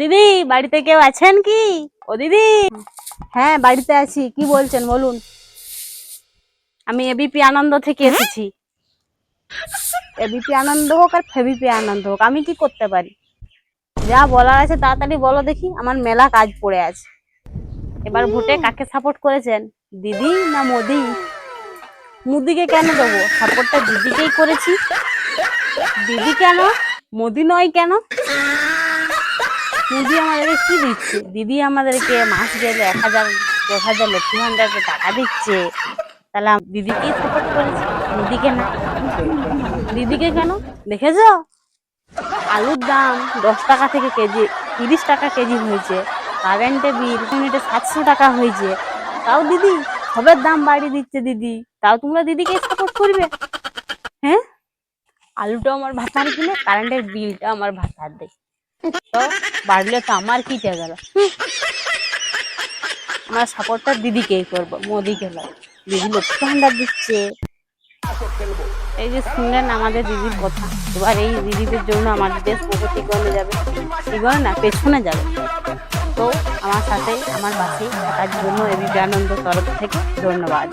দিদি বাড়িতে কেউ আছেন কি? ও দিদি। হ্যাঁ বাড়িতে আছি। কি বলছেন বলুন। আমি এবিপি আনন্দ থেকে এসেছি। এবিপি আনন্দ হোক আর ফেবিপি আনন্দ হোক আমি কি করতে পারি? যা বলার আছে তাড়াতাড়ি বলো দেখি আমার মেলা কাজ পড়ে আছে। এবার ভোটে কাকে সাপোর্ট করেছেন? দিদি না মোদি? মোদিকে কেন দেবো? সাপোর্টটা দিদিকেই করেছি। দিদি কেন? মোদি নয় কেন? দিদি আমাদেরকে কি দিচ্ছে? দিদি আমাদেরকে মাস গেলে এক হাজার দু হাজার লক্ষ্মী ভান্ডারে টাকা দিচ্ছে। তাহলে দিদিকেই সাপোর্ট করেছি? দিদিকে না। দিদিকে কেন? দেখেছ? আলুর দাম দশ টাকা থেকে কেজি, তিরিশ টাকা কেজি হয়েছে। কারেন্টের বিল ইউনিটে সাতশো টাকা হয়েছে। তাও দিদি সবের দাম বাড়িয়ে দিচ্ছে দিদি। তাও তোমরা দিদিকে সাপোর্ট করবে? হ্যাঁ? আলুটা আমার ভাতার কিনে কারেন্টের বিলটা আমার ভাতার দেয় তো বাড়লে তো আমার কি গেল আমরা সাপোর্টটা দিদিকেই করব, মোদিকে নয় দিদি লক্ষ্মী ভান্ডার দিচ্ছে। এই যে শুনলেন আমাদের দিদির কথা। এবার এই দিদিদের জন্য আমাদের দেশ প্রগতি করে যাবে। এগোয় না, পেছনে যাবে। তো আমার সাথে আমার পাশে থাকার জন্য এবিপি আনন্দ তরফ থেকে ধন্যবাদ।